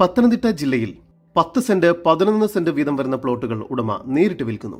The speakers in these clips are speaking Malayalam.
പത്തനംതിട്ട ജില്ലയിൽ പത്ത് സെന്റ് പതിനൊന്ന് സെന്റ് വീതം വരുന്ന പ്ലോട്ടുകൾ ഉടമ നേരിട്ട് വിൽക്കുന്നു.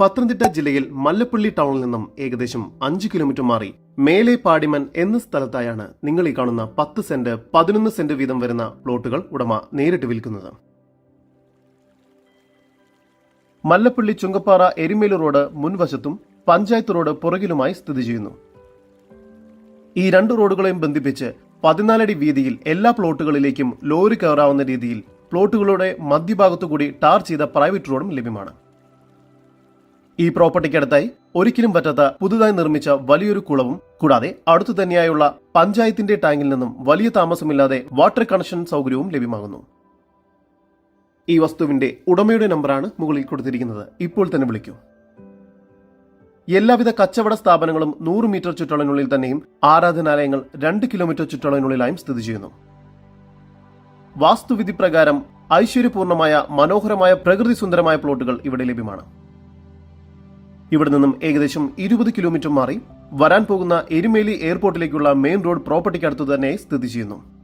പത്തനംതിട്ട ജില്ലയിൽ മല്ലപ്പള്ളി ടൗണിൽ നിന്നും ഏകദേശം അഞ്ച് കിലോമീറ്റർ മാറി മേലെ പാടിമൻ എന്ന സ്ഥലത്തായാണ് നിങ്ങൾ ഈ കാണുന്ന പത്ത് സെന്റ് പതിനൊന്ന് സെന്റ് വീതം വരുന്ന പ്ലോട്ടുകൾ ഉടമ നേരിട്ട് വിൽക്കുന്നത്. മല്ലപ്പള്ളി ചുങ്കപ്പാറ എരിമേലു റോഡ് മുൻവശത്തും പഞ്ചായത്ത് റോഡ് പുറകിലുമായി സ്ഥിതി ചെയ്യുന്നു. ഈ രണ്ട് റോഡുകളെയും ബന്ധിപ്പിച്ച് പതിനാലടി വീതിയിൽ എല്ലാ പ്ലോട്ടുകളിലേക്കും ലോറി കയറാവുന്ന രീതിയിൽ പ്ലോട്ടുകളുടെ മധ്യഭാഗത്തുകൂടി ടാർ ചെയ്ത പ്രൈവറ്റ് റോഡും ലഭ്യമാണ്. ഈ പ്രോപ്പർട്ടിക്ക് അടുത്തായി ഒരിക്കലും പറ്റാത്ത പുതുതായി നിർമ്മിച്ച വലിയൊരു കുളവും കൂടാതെ അടുത്തു തന്നെയായുള്ള പഞ്ചായത്തിന്റെ ടാങ്കിൽ നിന്നും വലിയ താമസമില്ലാതെ വാട്ടർ കണക്ഷൻ സൗകര്യവും ലഭ്യമാകുന്നു. ഈ വസ്തുവിന്റെ ഉടമയുടെ നമ്പറാണ് മുകളിൽ കൊടുത്തിരിക്കുന്നത്. ഇപ്പോൾ തന്നെ വിളിക്കൂ. എല്ലാവിധ കച്ചവട സ്ഥാപനങ്ങളും നൂറ് മീറ്റർ ചുറ്റളവിനുള്ളിൽ തന്നെയും ആരാധനാലയങ്ങൾ രണ്ട് കിലോമീറ്റർ ചുറ്റളവിനുള്ളിലായും സ്ഥിതി ചെയ്യുന്നു. വാസ്തുവിധി പ്രകാരം ഐശ്വര്യപൂർണമായ മനോഹരമായ പ്രകൃതി സുന്ദരമായ പ്ലോട്ടുകൾ ഇവിടെ ലഭ്യമാണ്. ഇവിടെ നിന്നും ഏകദേശം ഇരുപത് കിലോമീറ്റർ മാറി വരാൻ പോകുന്ന എരുമേലി എയർപോർട്ടിലേക്കുള്ള മെയിൻ റോഡ് പ്രോപ്പർട്ടിക്കടുത്ത് തന്നെ സ്ഥിതി ചെയ്യുന്നു.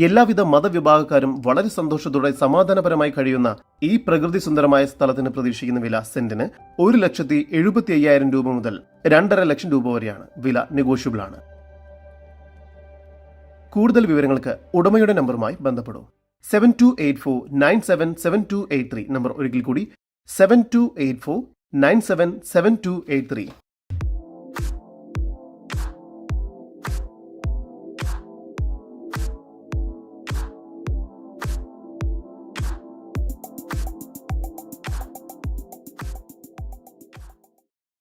എല്ലാവിധ മതവിഭാഗക്കാരും വളരെ സന്തോഷത്തോടെ സമാധാനപരമായി കഴിയുന്ന ഈ പ്രകൃതി സുന്ദരമായ സ്ഥലത്തിന് പ്രതീക്ഷിക്കുന്ന വില സെന്റിന് ഒരു ലക്ഷത്തി എഴുപത്തി അയ്യായിരം രൂപ മുതൽ രണ്ടര ലക്ഷം രൂപ വരെയാണ്. വില നെഗോഷ്യബിൾ ആണ്. കൂടുതൽ വിവരങ്ങൾക്ക് ഉടമയുടെ നമ്പറുമായി ബന്ധപ്പെടൂ. Seven two eight four nine seven seven two eight three number ഒരിക്കൽ കൂടി. Seven two eight four 977283.